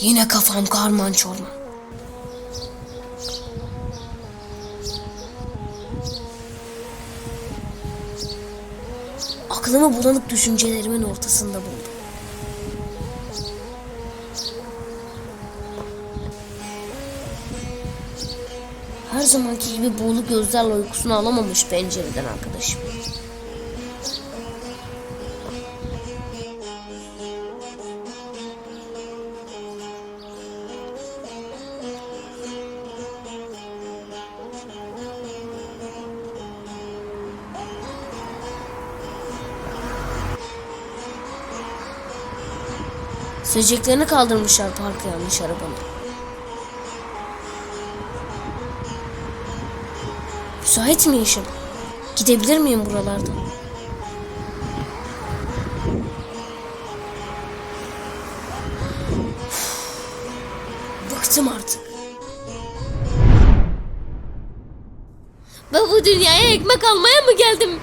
Yine kafam karman çorman. Aklımı bulanık düşüncelerimin ortasında buldum. Her zamanki gibi buğulu gözlerle uykusunu alamamış pencereden arkadaşım. Söyleyeceklerini kaldırmışlar parka yanlış arabanın. Müsait mi işim? Gidebilir miyim buralardan? Bıktım artık. Ben bu dünyaya ekmek almaya mı geldim?